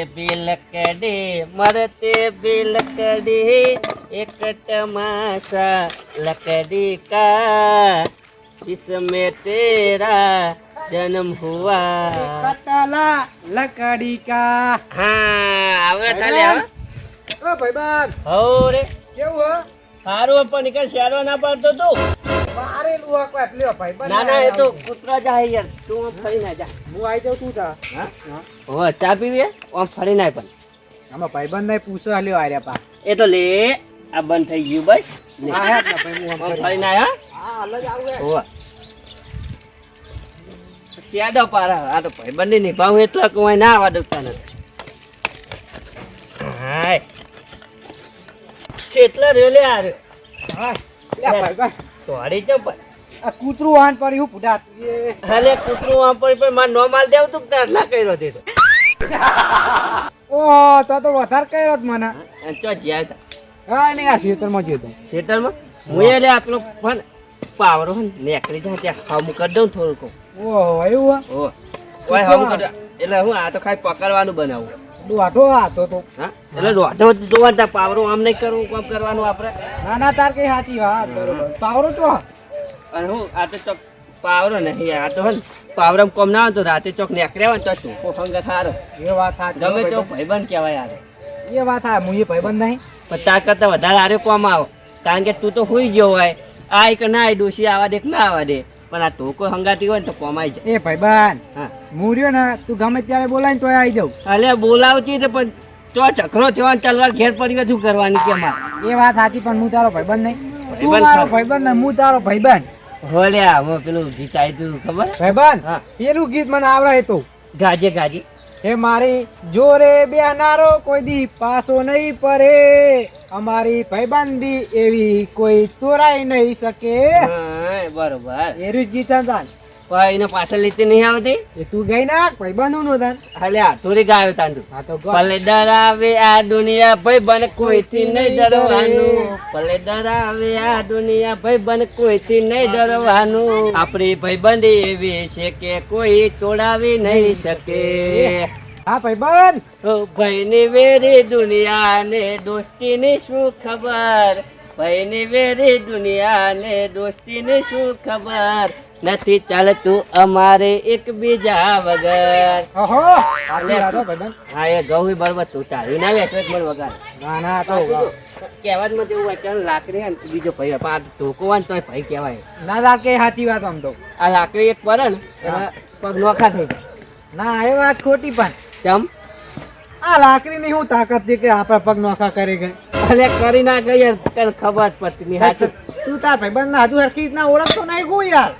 भी लकड़ी मरते भी लकड़ी एक तमाशा लकड़ी का जिसमें तेरा जन्म हुआ કટાલા લકડી કા હા આવડે ચાલે હવે ઓ ભાઈબંધ હો રે કેવું હો સારું પણ કે શેરો ના પડતો તું. મારેલું હો કો લ્યો ભાઈબંધ ના ના એ તો કૂતરા જાય યાર તું ફરી ના જા. હું આવી જાઉં તું તા હા? હો ચા પીવી ઓમ ફરી નાય પણ. આમાં ભાઈબંધ ને પૂછો લ્યો આર્યા પા. એ તો લે આ બંધ થઈ ગયું બસ. હા ભાઈ હું ફરી નાય હા? જ આવું હે. શેડો પારા આ તો ભાઈબંધી નિભાવું એટલા કમાઈ ના આવવા દઉં હાય. હા સોરી ચમ આ કૂતરું વાહન પર હું પુડા એ. કૂતરું આમ પડી પણ મારે નો માલ દેવ તું તાર ના કર્યો તે તો. ઓહો તો તો વધારે કર્યો જ મને. ચો જ્યાં તા હા નહીં આ ખેતરમાં ગયો તો ખેતરમાં હું એટલે લે પણ પાવરો હે ને નેકળી જાય ત્યાં. ખામું કરી દઉં થોડું કહું ઓહો એવું હે? ઓ ઓય હમ કરી એટલે હું આ તો ખાલી પકડવાનું બનાવું. દોઢો હતો તો હા? એટલે દોઢો જોવા તા પાવરો આમ નહીં કરવું કામ કરવાનું આપણે? ના ના તાર કઈ સાચી વાત. પાવરો તો અને હું આ તો ચોક પાવરો નહીં આ તો હે ને પાવરમ કોમ ના હોય તો રાતે ચોક નેકર્યા હોય તો શું? કોફંગ હારો. એ વાત હા ગમે તો ભાઈબંધ. કહેવાય યાર એ વાત હા હું એ ભાઈબંધ નહીં. પણ તાર કરતા વધારે આરે કોમ આવો. કારણ કે તું તો હોઈ ગયો હોય. આય કે ના દોષી આવા દે કે ના આવા દે? પણ આ ટોકો હંગાતી હોય ને તો કોમાઈ જાય. એ ભાઈબંધ હા. રહ્યો ને તું ગમે ત્યારે બોલાય તોય આવી જાઉં. અલે બોલાવતી તો પણ તો ચકરો થયો ને તલવાર ઘેર પડી શું કરવાની કે મારે એ વાત સાચી પણ હું તારો ભાઈબંધ નહીં. તું ખરો. ભાઈબંધ ને હું તારો ભાઈબંધ. હોલ્યા હું પેલું ગીત આવ્યું ખબર? ભાઈબંધ પેલું ગીત મને આવડે તો. ગાજે ગાજે. હે મારી જોરે બેનારો કોઈ દી પાસો નહીં પડે અમારી ભાઈબંધી એવી કોઈ તોરાઈ નહીં શકે. હા બરોબર. એરું જ ગીત હતા પણ એને પાછળ લીટી નહીં આવતી? એ તું ગઈ નાખ ભાઈબંધનું તાન. હાલ્યા થોડી ગાયો તાંતું હા તો ભલે ડરાવે આ દુનિયા ભાઈ બન કોઈથી નહીં ડરવાનું. ભલે ડરાવે આ દુનિયા ભાઈ બન કોઈથી નહીં ડરવાનું. આપણી ભાઈબંધી એવી છે કે કોઈ તોડાવી નહીં શકે. હા ભાઈબંધ. ભાઈની વેરી દુનિયા ને દોસ્તીની શું ખબર? ભાઈની વેરી દુનિયા ને દોસ્તીની શું ખબર? નથી ચાલતું અમારે એકબીજા વગર. ઓહો સાચી વાત હો એ ગૌ બરોબર તું તારી. ના વેચ મને વગાડ. ના ના તો કહેවත් માં તેવું વચન લાકડી હે ને બીજો ભાઈ આ ધોકવાન તો ભાઈ કહેવાય. ના લાકડી સાચી વાત આમ તો. આ લાકડી એક પર પગ નોખા થઈ જાય. ના એ વાત ખોટી પણ. ચમ? આ લાકડીની શું તાકાત છે કે આપણા પગ નોખા કરી ગઈ અરે કરી ના ગઈ યાર તને ખબર પડતી નહીં સાચું તું તાર ભાઈબંધ ના હજુ હરખી રીતના ઓળખતો નહીં ગો યાર.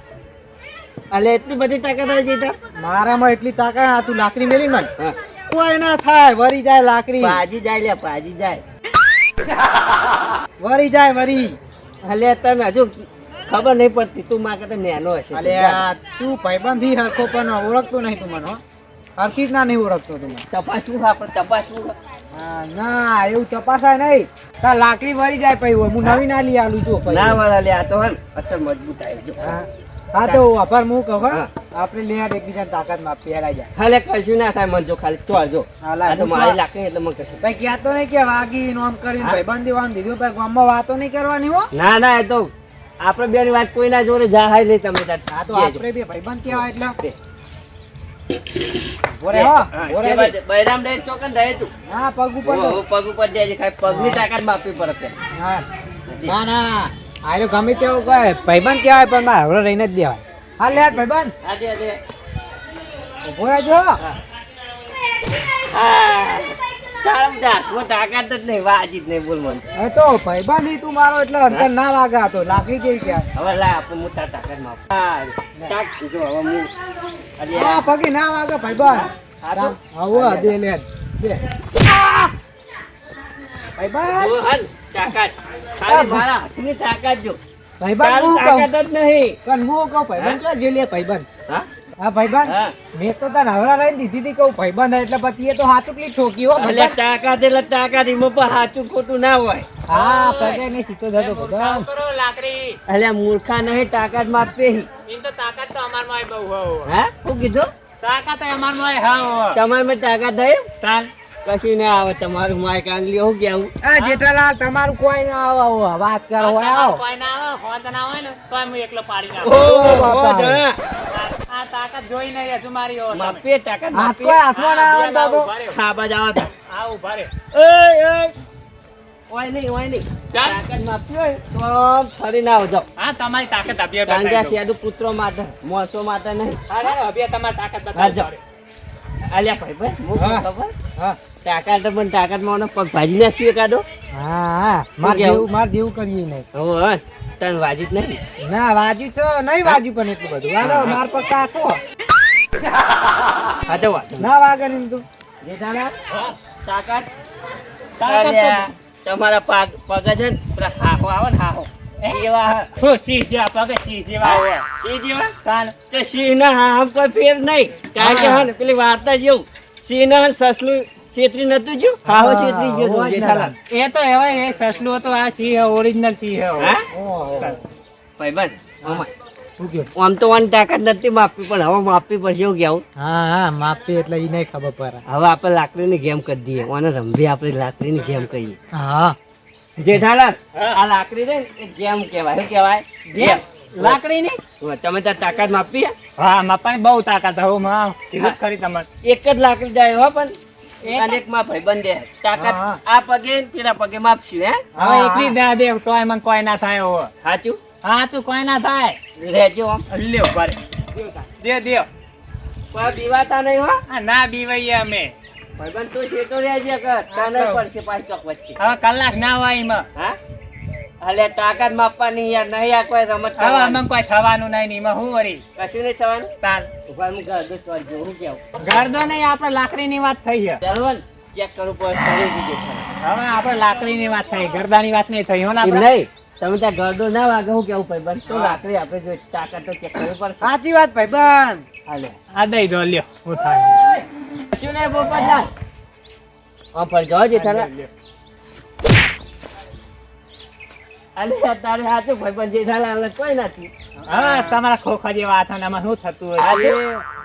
અલે એટલી બધી તાકાત આવી જઈ મારામાં એટલી તાકાત આ તું લાકડી મેલી મને. હા. કોઈ ના થાય વરી જાય લાકડી. પાજી જાય લે પાજી જાય. વરી જાય વરી. અલે તને હજુ ખબર નહીં પડતી તું માં કરતા નેનો હશે. અલે તું ભાઈબંધ હરખો પણ ઓળખતો નહીં તું મને હો. ના નહીં ઓળખતો તું તપાસવું આપણે તપાસવું ના એવું તપાસાય નહીં. તાર લાકડી વળી જાય પછી હોય હું. નવી ના લઈ આલું છું ના વાળા લે આ તો હન અસર મજબૂત આવી જો. હા. તો આભાર હું. કહું આપણે લે લેટ એકબીજાની તાકાતમાં પહેરાઈ જાય. હાલે કશું ના થાય મન જો ખાલી ચોર જો. આ તો મારી લાકડી એટલે મને કશું. ભાઈ કહેતો નહીં કે વાગી નોમ કરીને ભાઈ ભાઈબંધ વાન દીધું ભાઈ ગામમાં વાતો નહીં કરવાની હો. ના ના એ તો આપણે બેની વાત કોઈના જોડે જાહાય નહીં તમે હા તો. આપણે બે ભાઈબંધ કહેવાય એટલે. ઓરે હો ઓરે જે દે. બાજુ બૈરામ દે ચોકન દે તું. હા પગ ઉપર પગ ઉપર દેજે ખાલી પગની તાકાત માપવી પડે હા. ના ના આયરો ગમે તેવું કહે ભાઈબંધ કહેવાય પણ મારે હવે રહીને જ દેવાય. હા લે ભાઈબંધ. આ દે, ઊભો રહેજો. હા. હા. તારામાં હાથમાં તાકાત જ નહીં વાજી જ નહીં બોલ મને. હવે તો ભાઈબંધ તું મારો એટલે અંતર ના વાગા તો લાકડી કેવી કહેવાય હવે લા આપણે મોટા તાકાતમાં તાક જો હવે હું અરે આ- પગે ના વાગે ભાઈબંધ. આવો દે લે. દે ભાઈબંધ! જો તાકાત. ખાલી મારા હાથની તાકાત જો. ભાઈબંધ હું કહું? તાકાત જ નહીં. પણ હું કહું ભાઈબંધ જો લે ભાઈબંધ? હા? હા મેં તો હવરા દીધી હતી કહું એટલે ઠોકી પણ સાચું ખોટું ના હોય. હા પગે મૂર્ખા નહીં તાકાત હા. કીધું? તમારે તાકાત થઈ કશું ના આવે તમારું માય કાંગલી હું કેવું આ જેઠાલાલ તમારું કોઈ ના આવે આવો વાત કરો આવો. કોઈ ના આવે હોત ના હોય ને તો હું એકલો પાડી ઓ બાપા. તાકાત જોઈ નહીં હજુ મારી ઓર. માપીએ તાકાત કોઈ હાથમાં ના આવતા તો ખાબા જાવ તા. આ ઊભા રે એ એ. ઓય નહીં ઓય નહીં. તાકાત માપી હોય તો ફરી ના આવજો. હા તમારી તાકાત અભિયા કારણ કે આ બતાવી દો. શેડું કૂતરો માટે મોસો માટે નહીં. અરે અભિયા તમારી તાકાત બતાવી. ભાઈ ભાઈ હું. ખબર? હા. તાકાત પણ તાકાતમાં પગ ભાજી નાખ્યું કાઢો. હા હા. માર જેવું માર જેવું કરીએ નહીં. હો હા તને વાજ્યું જ નહીં. ના વાજુ તો નહીં વાજુ પણ એટલું બધું. વાલો માર પર કાઠો હા તો ના વાગે ને તું. જેઠાલાલ, તાકાત. તાકાત તમારા પગ પગ જ ને પેલા હાહો આવે ને હાહો. એવા હું. સિંહ જેવા પગે સિંહ જેવા આવે. સિંહ જેવા? તાન. તે સિંહ ના હામ કોઈ ફેર નહીં. કારણ કે પેલી વાર્તા જેવું. સિંહ ના સસલું છેતરી નતું જ્યું હાહો હા, છેતરી ગયો જ. જેઠાલાલ. એ તો એવા એ સસલું હતો આ સિંહ ઓરિજિનલ સિંહ. હા. ભાઈ ભાઈબંધ આમ તો વાન તાકાત નથી માપવી પણ હવે માપવી પડશે એવું કેવું હા હા માપી એટલે એ નહીં ખબર પડે. હવે આપણે લાકડીની ગેમ કરી દઈએ. ઓને રમવી આપણે લાકડીની ગેમ કહીએ હા. જેઠાલાલ આ લાકડી ને એ ગેમ કહેવાય. શું કહેવાય? ગેમ? લાકડીની? હવે તમે તાર તાકાત માપી હા? માપાની બહુ તાકાત હવે ખરી તમારે એક જ લાકડી જાય હો પણ એક માં ભાઈ બંધે તાકાત આ પગે પેલા પગે માપશું હે? હવે એકલી દે દે તોય મને કોઈ ના થાય સાચું હા તું કોઈ ના થાય. રહેજો લ્યો બારે દે દે. કોઈ દીવાતા નહીં હો? ના બીવાઈએ અમે. ભાઈબંધ તું શેતો રહેજે કર તને પડશે પાંચ ચોક વચ્ચે. હવે કલાક ના હોય એમાં. હા? અલે તાકાત માપવાની યાર નહીં આ કોઈ રમત થવા અમંગ કોઈ થવાનું નહીં ને એમાં હું વરી કશું નહીં થવાનું? તાર. ઊભા હું ઘર દો તો જોઉં કેવું? ગરદો નહીં આપણે લાકડીની વાત થઈ છે. ચાલો ને ચેક કરું પડે શરીર બીજું હવે આપણે લાકડીની વાત થઈ ગરદાની વાત નહીં થઈ હો ને આપણે? નહીં તમે ત્યાં ગરદો ના વાગે હું કેવું ભાઈ? બંધ તો લાકડી આપણે જો તાકાત તો ચેક કરવી પડશે. સાચી વાત ભાઈ બંધ હાલે. આ દઈ દો લ્યો હું થાય. કશું નહીં પોપટલાલ હા પર જાઓ જે લ્યો. અલે તારે સાચું ભાઈ પણ જેઠાલાલ કોઈ નથી. હા તમારા ખોખા જેવા હાથ ને આમાં શું થતું હોય? આજે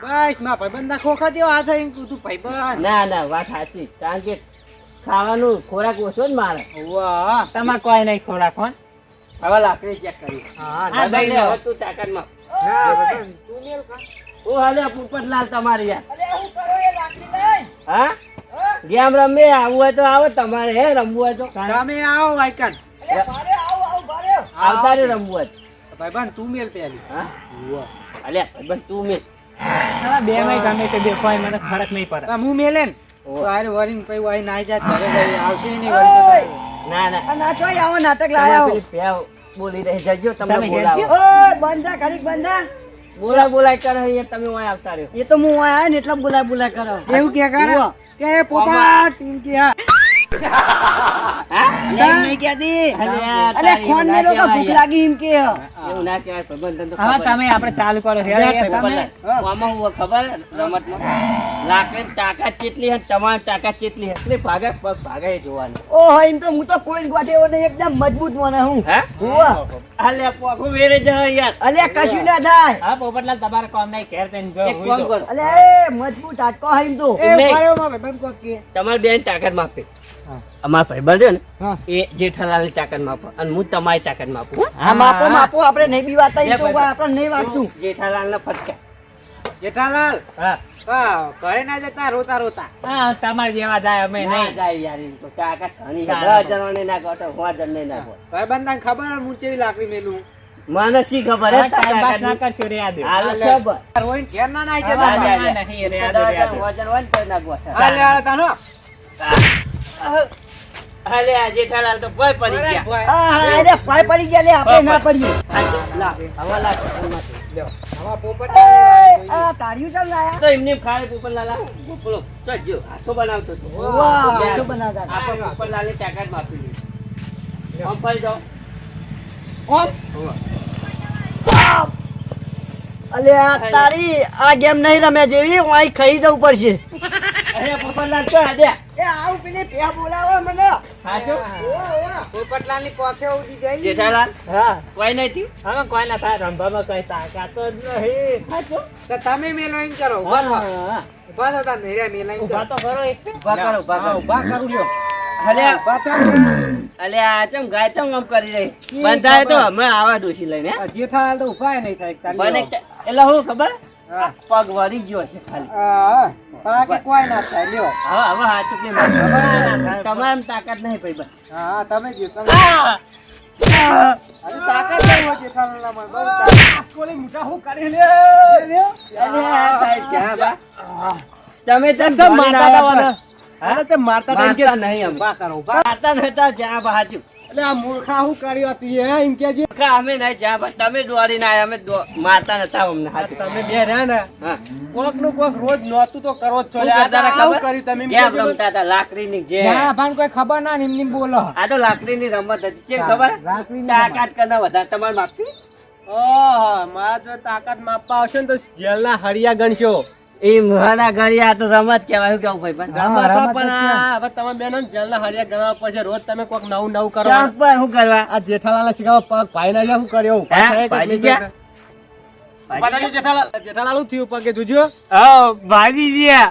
બસમાં ભાઈબંધ ના ખોખા જેવા હાથ એમ કીધું ભાઈબંધ. ના ના વાત સાચી. કારણ કે ખાવાનું ખોરાક ઓછો જ મારે. વાહ તમારે કોઈ નહીં ખોરાક હો? હવે લાકડી ચેક કરી. હા ભાઈ. હવે તું તાકાતમાં. ના તું મેલ ખા. ઓ હાલે પોપટલાલ તમારી યાર. હા ગેમ રમે આવું હોય તો આવો તમારે હે રમવું હોય તો. તમે આવો વાયકન આવતા રે રમવું હોય. તો. ભાઈબંધ તું મેલ પેલી હા? અલ્યા ભાઈબંધ તું મેં હવે બે માં ગમે તે બે કોઈ મને ફરક નહીં પડે. આ મેલે ને? તો આરે વરીને પછી વાય નાઈ જાત ઘરે ગઈ આવશે નહીં વળી તો ના ના. નાચવા આવો નાટક લાયા બોલી રહી જજો તમે તમને બોલાવો. ઓય બંધા ઘડીક બંધા. બોલા બોલાય કરે અહીંયા તમે અહીં આવતા રહ્યો. એ તો હું આયા ને એટલે બોલાય બોલાય કરો. એવું કે કરે? કે એ ટીમ કે ભૂખ લાગી એમ કે. એવું ના કહેવાય પ્રબંધન તો હવે તમે આપણે ચાલુ કરો યાર, તમે? પોપટલાલ, આમાં ખબર? રમતમાં. લાકડી તાકાત કેટલી હે તમારી તાકાત કેટલી હે. એટલે ભાગે ભાગે જોવાનું. ઓહો એમ તો હું તો કોઈ ગોઠેવો નહીં એકદમ મજબૂત મને હું. હે? ઉવ્વ. અલ્યા વેરે જાય યાર. અલે કશું ના થાય. હા પોપટલાલ તમારે કોમ નહીં ઘેર જો એક અલે મજબૂત આટકો હે એમ તો. એ મારો માં ભાઈબંધ કોક કે. તમારી બેન તાકાત માપે. અમારા ભાઈ છે ને એ જેઠાલાલની તાકાત માપો અને હું તમારી તાકાત માપું હો. માપો માપો આપણે નહીં બીવાતા એમ તો આપણે નહીં જેઠાલાલના ફટકા જેઠાલાલ હા હા ઘરે ના જતા રોતા રોતા હા તમારે જેવા જાય અમે નહીં જાય યાર તો તાકાત ઘણી છે. ના, પાંચ. ભાઈબંધ ખબર હે ચેવી લાકડી મેલું મને શી ખબર હે ના? કરશો રે આ દે. હાલ ખબર. રોઈને ઘેર ના નાઈ જતા હા, ભાઈ. લે, લે. નહીં, રે, આ દે, રે, આ દે. વજન હોય તો ના ગોઠે. હા લે તાનો અલે આ જેઠાલાલ તો ભય પડી ગયા. હા હા અરે ભય પડી ગયા લે આપણે ના પડીએ. લા, હવે લા, લ્યો. આવા પોપટ આ તાળીયું ચાલ લાયા. તો એમને ખાલી પોપટલાલ આ. ગોપલો તો જો હાથો બનાવતો હતો. વાહ, હાથો બનાવતા હતા. આપણે પોપટલાલની તાકાત માપી લીધી. આમ ફરી જાઓ આમ અલે આ તારી આ ગેમ નહીં રમે જેવી હું અહીં ખાઈ જવું પડશે. અરે પોપટલાલ તો આ એ આવું પેલી પે બોલાવો મને. હાચો પોપટલાલની પોખે ઉડી ગઈ. જેઠાલાલ હા. કોઈ નહીં થયું? હવે કોઈ ના થાય રંભામાં કઈ તાકાત જ નહીં. તો તમે મેલો એમ કરો ઊભા ઊભા થો તાર નૈરા મેલા એમ કરો. તો કરો એક. ઊભા કરો ઊભા કરો. ઊભા કરું લ્યો. અલ્યા ઊભા થો અલે ચમ ગાય ચમ આમ કરી રહી? બંધાય તો હમણાં આવા ડોસી લઈને. જેઠાલાલ તો ઊભા નહીં થાય તાર બને લ્યો. કે- એટલે હું ખબર. પગ વળી ગયો છે ખાલી. હા, બાકી કોઈ ના થાય લ્યો. હવે હવે હાચુક ને માર તમામ તાકાત નહીં ભાઈ બસ. હા હા, તમે ગયો તમે અરે તાકાત નહીં હોય જેઠાલાલનામાં, બહુ તાકાત. કોલી મોટા હું કરી લે. અલે આ તારી જ્યાં બા. તમે ચમ દોડીને મારતા હતા પણ? મારતા હતા મારતા નહીં. મારતા જ્યાં બા હાચું. એટલે આ મૂર્ખા શું કર્યું? હતું એ એમ કે જે અમે નહીં જ્યાં પણ તમે દોડી ના અમે મારતા નતા અમને. તમે બે રહ્યા ને કોકનું કોક રોજ નોતું તો કરો જ છો. ખબર? કરી તમે ગેમ રમતા હતા? લાકડીની ગેમ. ના, ભાન કોઈ ખબર ના નિમ નિમ બોલો. આ તો લાકડી ની રમત હતી. છે ખબર ખબર? લાકડીની તાકાત કરતા વધારે. તમારે માપી ઓહ મારા જો તાકાત માપવા આવશે ને તો જેલના હળિયા ગણશો. એ મારા ઘરે તો રમત કહેવાય શું કેવું ભાઈ પણ? રમત પણ. હવે તમે બેનો ને જેલના ગણવા રોજ તમે કોક નવું નવું કરો. શું કરવા. આ જેઠાલાલ શીખવા પગ ભાઈ ના શું કર્યો. ગયા? જેઠાલાલ. થયું? પગે જોજો ભાજી ગયા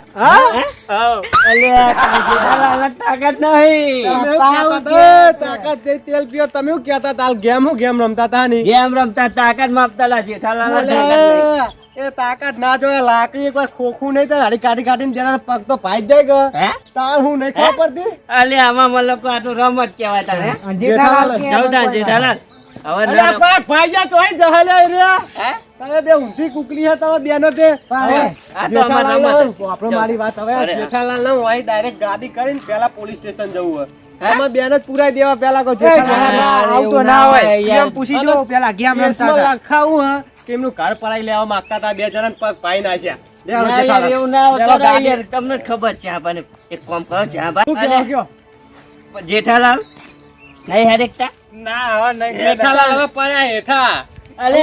તાકાત નહીં. તમે એવું કહેતા હતા, તાકાત જઈ તેલ પીઓ તમે એવું કહેતા હતા? ગેમ હું ગેમ રમતા હતા ની ગેમ રમતા તાકાત માપતા. અલે, એ તાકાત ના જોયે લાકડી એક વાર ખોખું નહીં તો હાડી કાઢી કાઢીને તેના પગ તો ભાઈ જાય ગયો. તાર હું નહીં ખબર પડતી? અલ્યા, આમાં મતલબ આ તો રમત કહેવાય તારે જેઠાલાલ જેઠાલાલ. હવે અરે ના- ભાઈ ભાઈ જા ચોઈ રે. તમે બે ઊંધી કુકલી છે તમે બેનો તે. આ તો અમાર જેઠાલાલ રમત જ. આપણે મારી વાત હવે જેઠાલાલ ને હું ડાયરેક્ટ ગાડી કરીને પેલા પોલીસ સ્ટેશન જવું હે? તમે બેન જ પુરાઈ દેવા પેલા કહો જેઠાલાલ એવું ના હોય, યાર. પૂછી જો પેલા ગેમ રમતા લખાવું હા. કે એમનું ઘર પડાઈ લેવા માંગતા હતા બે જણા પગ પાઈ નાશ્યા ના એવું ના. યાર, તમને ખબર છે આપણને એક કામ કરો કહેવો, જેઠાલાલ નહીં હેરેકતા? ના હવે નહીં હેઠા હવે પડ્યા હેઠા. અરે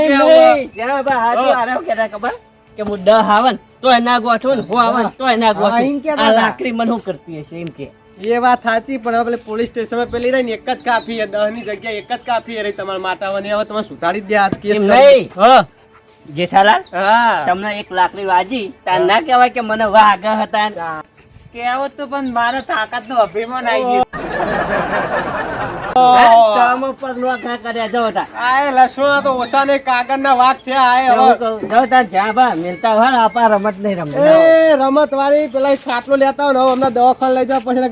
જ્યાં બા હાજો આરામ હારે ખબર? કે હું દહ આવન તોય ના ગોઠવું ને આવન તો એના હા, એમ ગોઠવું કહેતા આ લાકડી મને કરતી હશે એમ કે. એ વાત સાચી પણ હવે પેલી પોલીસ સ્ટેશનમાં પેલી રહી ને એક જ કાફી હે દહની જગ્યાએ એક જ કાફી રહી તમારા માટાવાની. હવે તમે સુધારી દે આ કેસ નહીં. હા. જેઠાલાલ હા. તમને એક લાકડી વાજી તાર ના કહેવાય કે મને વાઘ હતા. કેવો તો પણ મારો તાકાત નો અભિમાન આવી ગયું.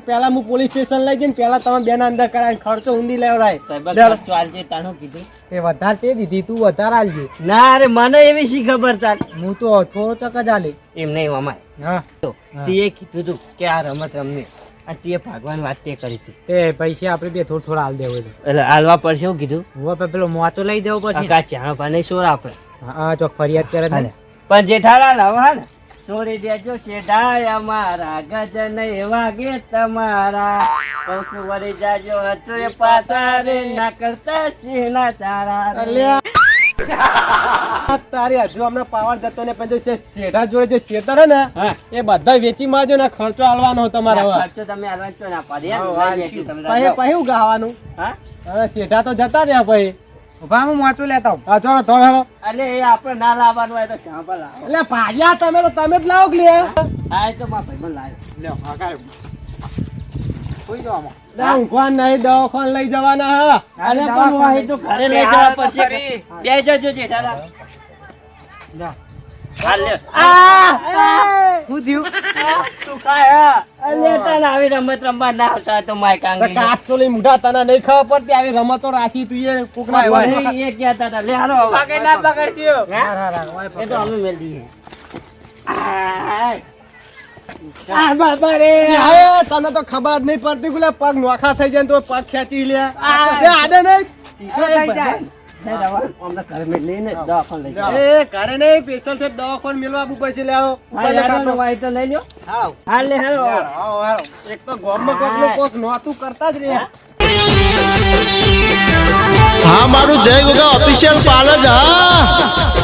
પેલા હું પોલીસ સ્ટેશન લઈ જઈને પેલા તમે બેના અંદર કરાય ખર્ચો ઊંધી લેવડાય. કીધું. એ વધારે તે દીધી તું વધારે આલજે. ના અરે મને એવી શી ખબર તાર? હું તો થોડો તક જ આલી. એમ નહીં અમારે. હા. તો તે કીધું હતું કે આ રમત રમને અને તે ભાગવાની વાત તે કરી હતી. તે પૈસા આપણે બે થોડું થોડા હાલ દેવો એટલે હાલવા પડશે શું કીધું. હું પેલો મોતો લઈ દેવો કાકા ચાણો પાને સોર આપણે હા તો ફરિયાદ કરે ને? પણ જેઠાલાલ હવે હા ને છોડી દેજો શેઢાય અમારા ગજન વાગે તમારા. પશુ વળી જાજો હતો પાછા રે ના કરતા સિંહના ચારા રે. તારી હજુ હમણાં પાવર જતો ને પછી જે શેઠા જોડે જે શેતર હે ને એ બધા વેચી મારજો ને ખર્ચો હાલવાનો તમારે હવે. ખર્ચો તમે હાલવા છો ના પછી પછી હું ગાવાનું? હા? હવે શેઠા તો જતા રહ્યા પછી. ઊભા હું વાંચું લેતા હું હા ચાલો થોડો હેલો. અલે એ આપણે ના લાવવાનું હોય તો ક્યાં પર લાવો? એટલે ભાગ્યા તમે તો તમે જ લાવો કે લે. હા એ તો મારા ભાઈબંધ લાવ્યો. લે હા કાંઈ કોઈ જો આમાં. લે ઊંઘવા નહીં દવાખાને લઈ જવાના હા. અરે પણ વાહી તો ઘરે લઈ જવા પડશે બે જજો તું આવી રમત રાશી તું એ તને તો ખબર જ નહીં પડતી ગુલા પગ નોખા થઈ જાય તો પગ ખેંચી લે. આડે નહીં. શીશો થઈ જાય. હા, વાય તો લઈ લ્યો. હાલ લે, હાલો. એક તો ગામમાં કોક ને કોક નહોતું કરતા જ રે. હા મારું જય ગોગા ઓફિશિયલ પાર્લર હા.